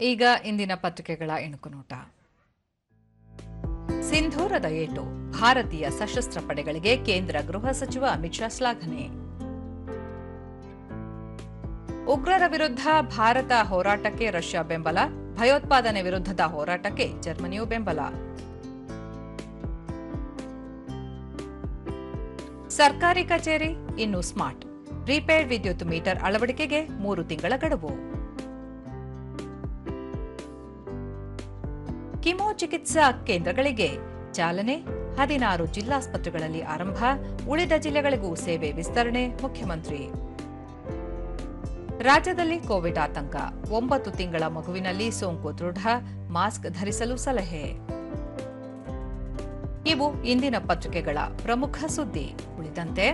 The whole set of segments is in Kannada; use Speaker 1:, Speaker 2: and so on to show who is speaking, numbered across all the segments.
Speaker 1: ಈಗ ಇಂದಿನ ಪತ್ರಿಕೆಗಳ ಇಣುಕು ನೋಟ ಸಿಂಧೂರದ ಏಟು, ಭಾರತೀಯ ಸಶಸ್ತ್ರ ಪಡೆಗಳಿಗೆ ಕೇಂದ್ರ ಗೃಹ ಸಚಿವ ಅಮಿತ್ ಶಾ ಶ್ಲಾಘನೆ. ಉಗ್ರರ ವಿರುದ್ಧ ಭಾರತ ಹೋರಾಟಕ್ಕೆ ರಷ್ಯಾ ಬೆಂಬಲ, ಭಯೋತ್ಪಾದನೆ ವಿರುದ್ಧದ ಹೋರಾಟಕ್ಕೆ ಜರ್ಮನಿಯು ಬೆಂಬಲ. ಸರ್ಕಾರಿ ಕಚೇರಿ, ಇನ್ನು ಸ್ಮಾರ್ಟ್, ಪ್ರೀಪೇಯ್ಡ್ ವಿದ್ಯುತ್ ಮೀಟರ್ ಅಳವಡಿಕೆಗೆ ಮೂರು ತಿಂಗಳ ಗಡುವು. ಕಿಮೋ ಚಿಕಿತ್ಸಾ ಕೇಂದ್ರಗಳಿಗೆ. ಚಾಲನೆ ಹದಿನಾರು ಜಿಲ್ಲಾಸ್ಪತ್ರೆಗಳಲ್ಲಿ ಆರಂಭ, ಉಳಿದ ಜಿಲ್ಲೆಗಳಿಗೂ ಸೇವೆ ವಿಸ್ತರಣೆ, ಮುಖ್ಯಮಂತ್ರಿ. ರಾಜ್ಯದಲ್ಲಿ ಕೋವಿಡ್ ಆತಂಕ, ಒಂಬತ್ತು ತಿಂಗಳ ಮಗುವಿನಲ್ಲಿ ಸೋಂಕು ದೃಢ, ಮಾಸ್ಕ್ ಧರಿಸಲು ಸಲಹೆ. ಇವು ಇಂದಿನ ಪತ್ರಿಕೆಗಳ ಪ್ರಮುಖ ಸುದ್ದಿ. ಉಳಿದಂತೆ,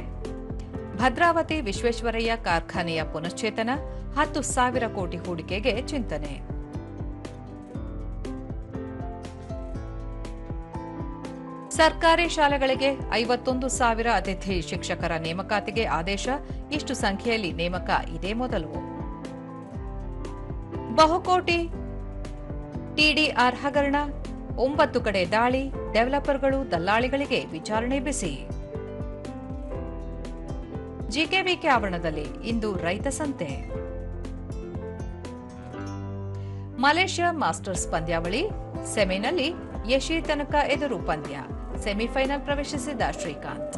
Speaker 1: ಭದ್ರಾವತಿ ವಿಶ್ವೇಶ್ವರಯ್ಯ ಕಾರ್ಖಾನೆಯ ಪುನಶ್ಚೇತನ, ಹತ್ತು ಸಾವಿರ ಕೋಟಿ ಹೂಡಿಕೆಗೆ ಚಿಂತನೆ. ಸರ್ಕಾರಿ ಶಾಲೆಗಳಿಗೆ ಐವತ್ತೊಂದು ಸಾವಿರ ಅತಿಥಿ ಶಿಕ್ಷಕರ ನೇಮಕಾತಿಗೆ ಆದೇಶ. ಇಷ್ಟು ಸಂಖ್ಯೆಯಲ್ಲಿ ನೇಮಕ ಇದೇ ಮೊದಲು. ಬಹುಕೋಟಿ ಟಿಡಿಆರ್ ಹಗರಣ ಒಂಬತ್ತು ಕಡೆ ದಾಳಿ, ಡೆವಲಪರ್ಗಳು ದಲ್ಲಾಳಿಗಳಿಗೆ ವಿಚಾರಣೆ ಬಿಸಿ. ಜಿಕೆವಿಕೆ ಆವರಣದಲ್ಲಿ ಇಂದು ರೈತ ಸಂತೆ. ಮಲೇಷ್ಯಾ ಮಾಸ್ಟರ್ಸ್ ಪಂದ್ಯಾವಳಿ, ಸೆಮಿನಲ್ಲಿ ಯಶಿ ತನಕ ಎದುರು ಪಂದ್ಯ. ಸೆಮಿಫೈನಲ್ ಪ್ರವೇಶಿಸಿದ ಶ್ರೀಕಾಂತ್